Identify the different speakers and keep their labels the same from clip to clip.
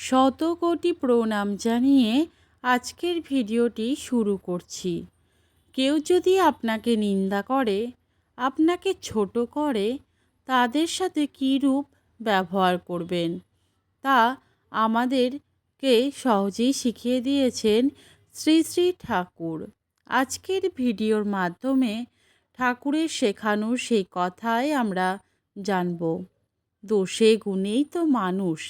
Speaker 1: শত কোটি প্রণাম জানিয়ে আজকের ভিডিওটি শুরু করছি। কেউ যদি আপনাকে নিন্দা করে, আপনাকে ছোট করে, তাদের সাথে কী রূপ ব্যবহার করবেন? তা আমাদেরকে সহজেই শিখিয়ে দিয়েছেন শ্রী শ্রী ঠাকুর। আজকের ভিডিওর মাধ্যমে ঠাকুরের শেখানো সেই কথাই আমরা জানব। দোষে গুণেই তো মানুষ,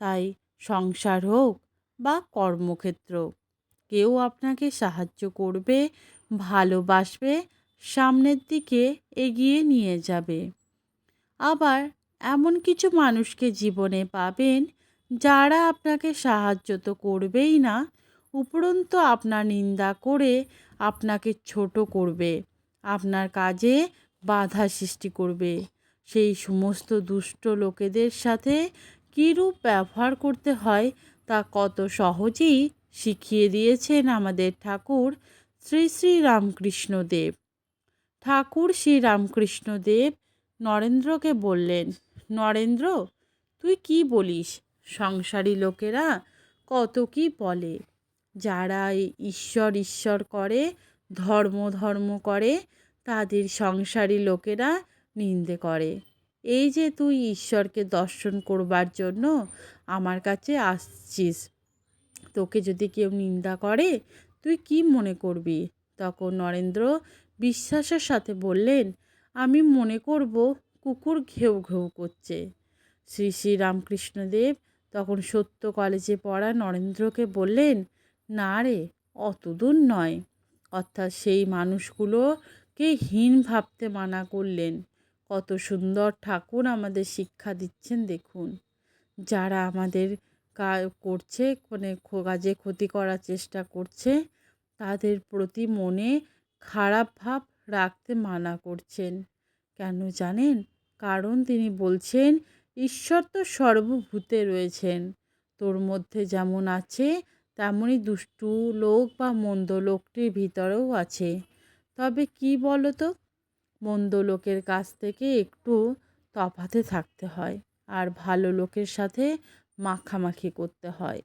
Speaker 1: তাই সংসার হোক বা কর্মক্ষেত্র। কেউ আপনাকে সাহায্য করবে, ভালোবাসবে, সামনের দিকে এগিয়ে নিয়ে যাবে। আবার এমন কিছু মানুষকে জীবনে পাবেন যারা আপনাকে সাহায্য তো করবেই না, উপরন্তু আপনার নিন্দা করে আপনাকে ছোট করবে, আপনার কাজে বাধা সৃষ্টি করবে। সেই সমস্ত দুষ্ট লোকেদের সাথে কীরূপ ব্যবহার করতে হয় তা কত সহজেই শিখিয়ে দিয়েছেন আমাদের ঠাকুর শ্রী শ্রী রামকৃষ্ণদেব। ঠাকুর শ্রী রামকৃষ্ণদেব নরেন্দ্রকে বললেন, নরেন্দ্র, তুই কি বলিস? সংসারী লোকেরা কত কি বলে? যারা ঈশ্বর ঈশ্বর করে, ধর্ম ধর্ম করে, তাদের সংসারী লোকেরা নিন্দে করে। এই যে তুই ঈশ্বরকে দর্শন করবার জন্য আমার কাছে আসছিস, তোকে যদি কেউ নিন্দা করে, তুই কি মনে করবি? তখন নরেন্দ্র বিশ্বাসের সাথে বললেন, আমি মনে করব কুকুর ঘেউ ঘেউ করছে। শ্রী শ্রী রামকৃষ্ণদেব তখন সত্য কলেজে পড়া নরেন্দ্রকে বললেন, না রে, অত দূর নয়। অর্থাৎ সেই মানুষগুলোকে হীন ভাবতে মানা করলেন। কত সুন্দর ঠাকুর আমাদের শিক্ষা দিচ্ছেন, দেখুন। যারা আমাদের করছে মানে কাজে ক্ষতি করার চেষ্টা করছে, তাদের প্রতি মনে খারাপ ভাব রাখতে মানা করছেন। কেন জানেন? কারণ তিনি বলছেন, ঈশ্বর তো সর্বভূতে রয়েছেন। তোর মধ্যে যেমন আছে তেমনই দুষ্টু লোক বা মন্দ লোকটির ভিতরেও আছে। তবে কি বলো তো মন্দ লোকের কাছ থেকে একটু তফাতে থাকতে হয় আর ভালো লোকের সাথে মাখামাখি করতে হয়।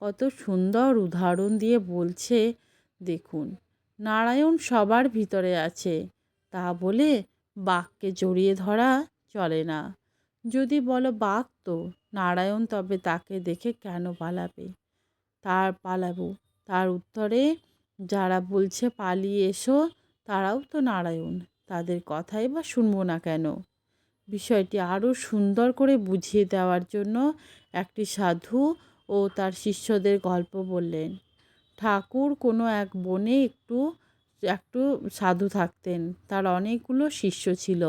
Speaker 1: কত সুন্দর উদাহরণ দিয়ে বলছে, দেখুন, নারায়ণ সবার ভিতরে আছে। তা বলে বাঘকে জড়িয়ে ধরা চলে না। যদি বলো বাঘ তো, নারায়ণ তবে তাকে দেখে কেন পালাবে? তার পালাবো। তার উত্তরে, যারা বলছে পালিয়ে এসো, তারাও তো নারায়ণ। তাদের কথাই বা শুনব না কেন? বিষয়টি আরও সুন্দর করে বুঝিয়ে দেওয়ার জন্য একটি সাধু ও তার শিষ্যদের গল্প বললেন। ঠাকুর কোনো এক বনে একটু একটু সাধু থাকতেন। তার অনেকগুলো শিষ্য ছিল।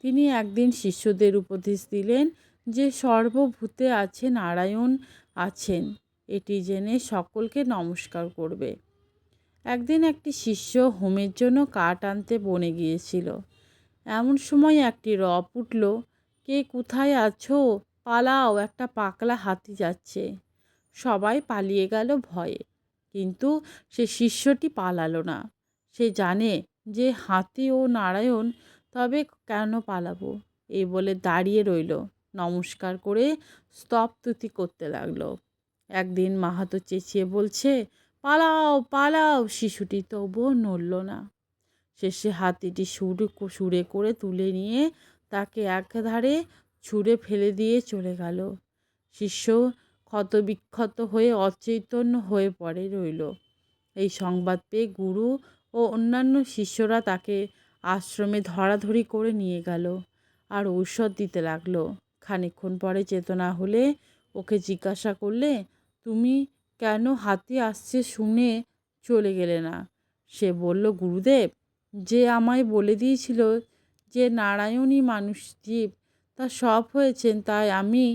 Speaker 1: তিনি একদিন শিষ্যদের উপদেশ দিলেন যে, সর্বভূতে আছে নারায়ণ আছেন। এটি জেনে সকলকে নমস্কার করবে। একদিন একটি শিষ্য হোমের জন্য কাঠ আনতে বনে গিয়েছিল। এমন সময় একটি রপ উঠল, কে কোথায় আছো? পালাও, একটা পাকলা হাতি যাচ্ছে। সবাই পালিয়ে গেল ভয়ে, কিন্তু সে শিষ্যটি পালালো না। সে জানে যে হাতি ও নারায়ণ তবে কেন পালাবো? এই বলে দাঁড়িয়ে রইল, নমস্কার করে স্তবতুতি করতে লাগল। একদিন মাহাতো চেঁচিয়ে বলছে পালাও পালাও, শিশুটি তবুও নড়ল না। শেষে হাতিটি সুরে সুরে করে তুলে নিয়ে তাকে একধারে ছুঁড়ে ফেলে দিয়ে চলে গেল। শিষ্য ক্ষতবিক্ষত হয়ে অচৈতন্য হয়ে পড়ে রইল। এই সংবাদ পেয়ে গুরু ও অন্যান্য শিষ্যরা তাকে আশ্রমে ধরাধরি করে নিয়ে গেল আর ঔষধ দিতে লাগল। খানিক্ষণ পরে চেতনা হলে ওকে জিজ্ঞাসা করলে, তুমি কেন হাতি আসছে শুনে চলে গেলে না? সে বলল, গুরুদেব, যে আমায় বলে দিয়েছিল যে নারায়ণই মানুষ জীব, তা সব হয়েছেন, তাই আমি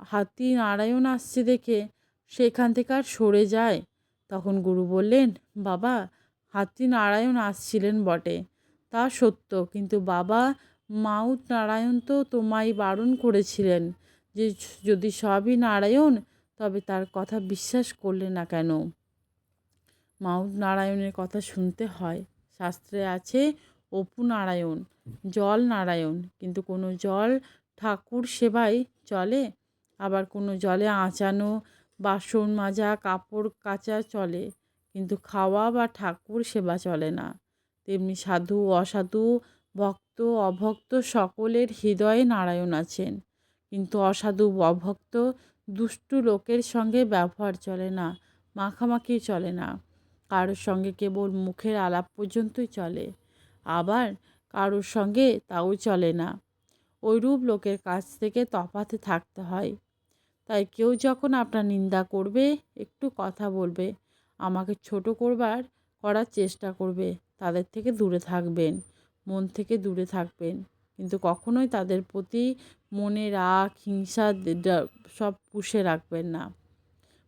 Speaker 1: হাতি নারায়ণ আসছে দেখে সেখান থেকে আর সরে যায় তখন গুরু বললেন, বাবা, হাতি নারায়ণ আসছিলেন বটে, তা সত্য, কিন্তু বাবা, মাউত নারায়ণ তো তোমায় বারণ করেছিলেন যে যদি সবই নারায়ণ তবে তার কথা বিশ্বাস করলে না কেন? মাউত নারায়ণের কথা শুনতে হয়। শাস্ত্রে আছে, অপু নারায়ণ, জল নারায়ণ, কিন্তু কোনো জল ঠাকুর সেবাই চলে? আবার কোনো জলে আঁচানো, বাসন মাজা, কাপড় কাচা চলে? কিন্তু খাওয়া বা ঠাকুর সেবা চলে না। তেমনি সাধু, অসাধু, ভক্ত, অভক্ত সকলের হৃদয়ে নারায়ণ আছেন। কিন্তু অসাধু, অভক্ত দুষ্টু লোকের সঙ্গে ব্যবহার চলে না, মাখামাখি চলে না। কারোর সঙ্গে কেবল মুখের আলাপ পর্যন্তই চলে, আবার কারোর সঙ্গে তাও চলে না। ওইরূপ লোকের কাছ থেকে তফাতে থাকতে হয়। তাই কেউ যখন আপনার নিন্দা করবে, একটু কথা বলবে, আমাকে ছোট করবার, করার চেষ্টা করবে, তাদের থেকে দূরে থাকবেন, মন থেকে দূরে থাকবেন। কিন্তু কখনোই তাদের প্রতি মনে রাগ, হিংসা সব পুষে রাখবেন না।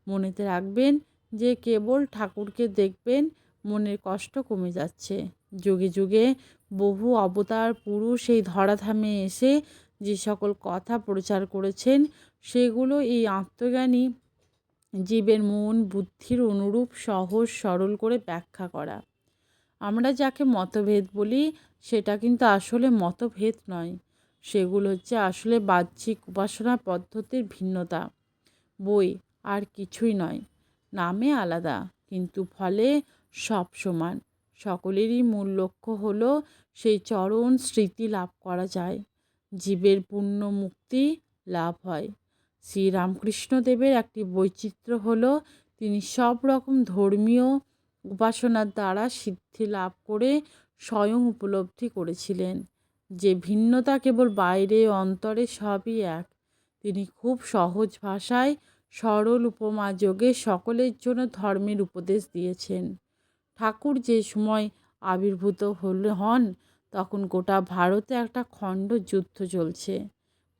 Speaker 1: মনেতে রাখবেন যে কেবল ঠাকুরকে দেখবেন, মনের কষ্ট কমে যাচ্ছে। যুগে যুগে বহু অবতার, পুরুষ এই ধরাধামে এসে যে সকল কথা প্রচার করেছেন, সেগুলো এই আত্মজ্ঞানী জীবের মন, বুদ্ধির অনুরূপ সহজ সরল করে ব্যাখ্যা করা। আমরা যাকে মতভেদ বলি, সেটা কিন্তু আসলে মতভেদ নয়। সেগুলো হচ্ছে আসলে বাহ্যিক উপাসনা পদ্ধতির ভিন্নতা। বই আর কিছুই নয়, নামে আলাদা, কিন্তু ফলে সব সমান। সকলেরই মূল লক্ষ্য হল সেই চরণ স্মৃতি লাভ করা যায়। জীবের পূর্ণ মুক্তি লাভ হয়। শ্রীরামকৃষ্ণদেবের একটি বৈচিত্র্য হলো, তিনি সব রকম ধর্মীয় উপাসনার দ্বারা সিদ্ধি লাভ করে স্বয়ং উপলব্ধি করেছিলেন। যে ভিন্নতা কেবল বাইরে, অন্তরে সবই এক। তিনি খুব সহজ ভাষায় সরল উপমা যোগে সকলের জন্য ধর্মের উপদেশ দিয়েছেন। ঠাকুর যে সময় আবির্ভূত হলে, হন, তখন গোটা ভারতে একটা খণ্ড যুদ্ধ চলছে।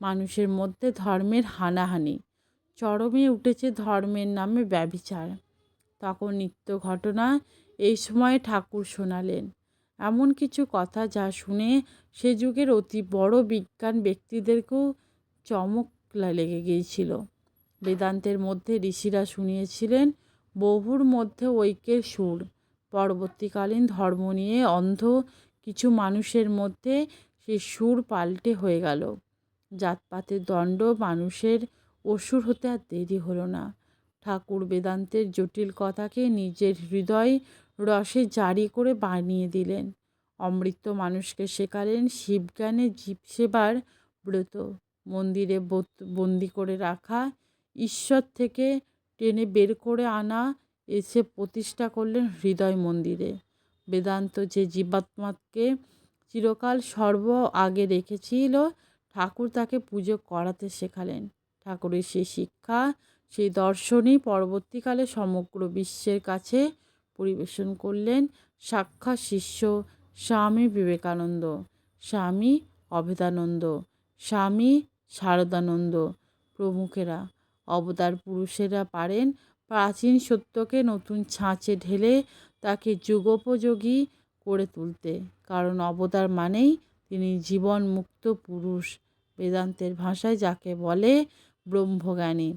Speaker 1: মানুষের মধ্যে ধর্মের হানাহানি। চরমে উঠেছে ধর্মের নামে ব্যবিচার তখন নিত্য ঘটনা এই সময় ঠাকুর শোনালেন। এমন কিছু কথা যা শুনে সে যুগের অতি বড় বিজ্ঞান ব্যক্তিদেরকেও চমক লেগে গিয়েছিল। বেদান্তের মধ্যে ঋষিরা শুনিয়েছিলেন, বহুর মধ্যে ঐক্যের সুর। পরবর্তীকালীন ধর্ম নিয়ে অন্ধ কিছু মানুষের মধ্যে সে সুর পাল্টে হয়ে গেল। জাতপাতের দণ্ড মানুষের অসুর হতে আর দেরি হলো না। ঠাকুর বেদান্তের জটিল কথাকে নিজের হৃদয় রসে জারি করে বানিয়ে দিলেন। অমৃত মানুষকে শেখালেন শিবজ্ঞানে জীব সেবার ব্রত। মন্দিরে বন্দি করে রাখা, ঈশ্বর থেকে টেনে বের করে আনা, এসে প্রতিষ্ঠা করলেন হৃদয় মন্দিরে। বেদান্ত যে জীবাত্মাকে চিরকাল সর্ব আগে রেখেছিল, ঠাকুর তাকে পুজো করাতে শেখালেন। ঠাকুরের সেই শিক্ষা সেই দর্শনই পরবর্তীকালে সমগ্র বিশ্বের কাছে পরিবেশন করলেন সাক্ষাৎ শিষ্য স্বামী বিবেকানন্দ, স্বামী অভেদানন্দ স্বামী শারদানন্দ প্রমুখেরা। অবতার পুরুষেরা পারেন প্রাচীন সত্যকে নতুন ছাঁচে ঢেলে তাকে যুগোপযোগী করে তুলতে। কারণ অবতার মানেই তিনি জীবন মুক্ত পুরুষ। বেদান্তের ভাষায় যাকে বলে ব্রহ্মজ্ঞানী।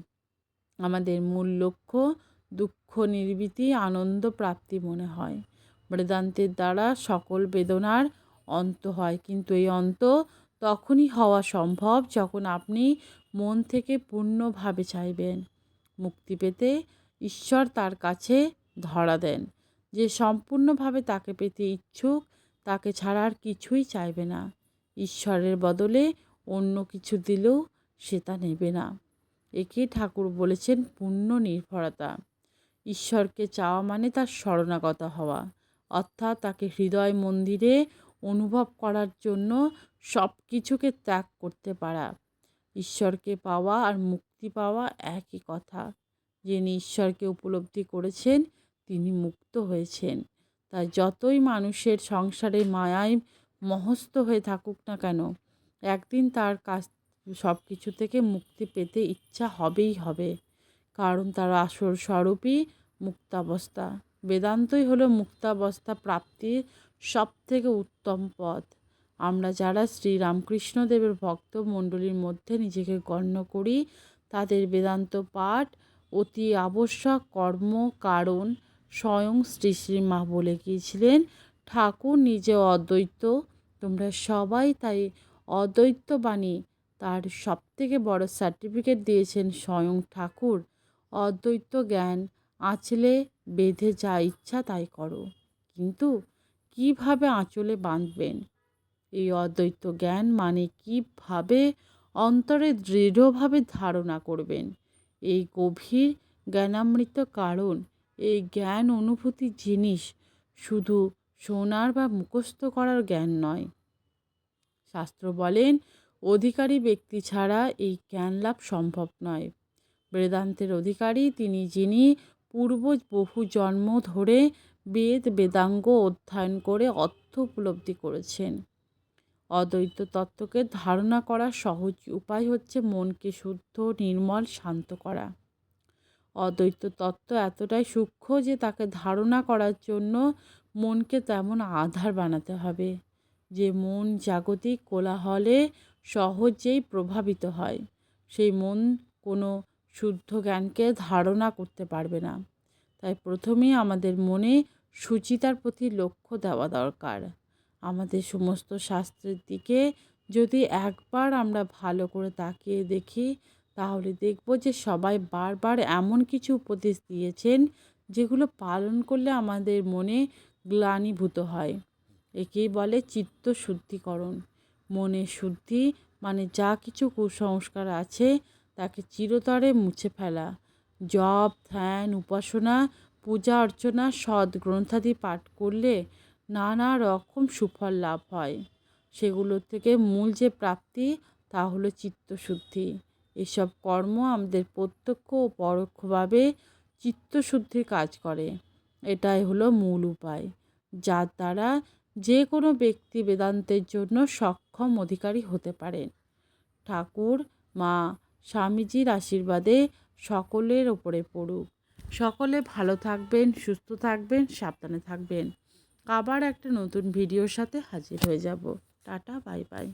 Speaker 1: আমাদের মূল লক্ষ্য দুঃখ নির্বৃতি আনন্দ, প্রাপ্তি মনে হয়। বেদান্তের দ্বারা সকল বেদনার অন্ত হয়, কিন্তু এই অন্ত তখনই হওয়া সম্ভব যখন আপনি মন থেকে পূর্ণভাবে চাইবেন। মুক্তি পেতে ঈশ্বর তার কাছে ধরা দেন। যে সম্পূর্ণভাবে তাকে পেতে ইচ্ছুক, তাকে ছাড়া আর কিছুই চাইবে না। ঈশ্বরের বদলে অন্য কিছু দিলেও সে তা নেবে না। একে ঠাকুর বলেছেন পূর্ণ নির্ভরতা ঈশ্বরকে চাওয়া মানে তার শরণাগত হওয়া। অর্থাৎ তাকে হৃদয় মন্দিরে অনুভব করার জন্য সব কিছুকে ত্যাগ করতে পারা। ঈশ্বরকে পাওয়া আর মুক্তি পাওয়া একই কথা। যিনি ঈশ্বরকে উপলব্ধি করেছেন, তিনি মুক্ত হয়েছেন। তাই যতই মানুষের সংসারে মায়ায় মহস্ত হয়ে থাকুক না কেন, একদিন তার কাছ সব কিছু থেকে মুক্তি পেতে ইচ্ছা হবেই হবে। কারণ তার আসল স্বরূপই মুক্তাবস্থা। বেদান্তই হলো মুক্তাবস্থা প্রাপ্তির সব থেকে উত্তম পথ। আমরা যারা শ্রী রামকৃষ্ণদেবের ভক্ত মণ্ডলীর মধ্যে নিজেকে গণ্য করি, তাদের বেদান্ত পাঠ অতি আবশ্যক কর্ম, কারণ স্বয়ং শ্রী শ্রী মা বলে গিয়েছিলেন, ঠাকুর নিজে অদ্বৈত, তোমরা সবাই তাই অদ্বৈত বাণী তার সবথেকে বড় সার্টিফিকেট দিয়েছেন স্বয়ং ঠাকুর। অদ্বৈত জ্ঞান আঁচলে বেঁধে যা ইচ্ছা তাই করো। কিন্তু কীভাবে আঁচলে বাঁধবেন? এই অদ্বৈত জ্ঞান মানে কীভাবে অন্তরে দৃঢ়ভাবে ধারণা করবেন? এই গভীর জ্ঞানামৃত কারণ, এই জ্ঞান অনুভূতি জিনিস শুধু শোনার বা মুখস্থ করার জ্ঞান নয়। শাস্ত্র বলেন অধিকারী ব্যক্তি ছাড়া এই জ্ঞান লাভ সম্ভব নয়। বেদান্তের অধিকারী তিনি যিনি পূর্ব বহু জন্ম ধরে বেদ, বেদাঙ্গ অধ্যয়ন করে অর্থ উপলব্ধি করেছেন। অদ্বৈত তত্ত্বকে ধারণা করার সহজ উপায় হচ্ছে মনকে শুদ্ধ, নির্মল, শান্ত করা। অদ্বৈত তত্ত্ব এতটাই সূক্ষ্ম যে তাকে ধারণা করার জন্য মনকে তেমন আধার বানাতে হবে। যে মন জাগতিক কোলাহলে সহজেই প্রভাবিত হয়। সেই মন কোনো শুদ্ধ জ্ঞানকে ধারণা করতে পারবে না। তাই প্রথমেই আমাদের মনে সুচিতার প্রতি লক্ষ্য দেওয়া দরকার। আমাদের সমস্ত শাস্ত্রের দিকে যদি একবার আমরা ভালো করে তাকিয়ে দেখি, তাহলে দেখব যে সবাই বারবার এমন কিছু উপদেশ দিয়েছেন, যেগুলো পালন করলে আমাদের মনে গ্লানিভূত হয়। একেই বলে চিত্ত শুদ্ধিকরণ মনে শুদ্ধি মানে যা কিছু কুসংস্কার আছে, তাকে চিরতরে মুছে ফেলা। জপ, ধ্যান, উপাসনা, পূজা অর্চনা, সৎ গ্রন্থাদি পাঠ করলে নানা রকম সুফল লাভ হয়। সেগুলোর থেকে মূল যে প্রাপ্তি, তা হলো চিত্তশুদ্ধি। এসব কর্ম আমাদের প্রত্যক্ষ ও পরোক্ষভাবে চিত্তশুদ্ধির কাজ করে। এটাই হলো মূল উপায়, যার দ্বারা যে কোনো ব্যক্তি বেদান্তের জন্য সক্ষম অধিকারী হতে পারেন। ঠাকুর, মা, স্বামীজির আশীর্বাদে সকলের ওপরে পড়ুক। সকলে ভালো থাকবেন, সুস্থ থাকবেন, সাবধানে থাকবেন। আবার একটা নতুন ভিডিওর সাথে হাজির হয়ে যাব। Tata, bye bye.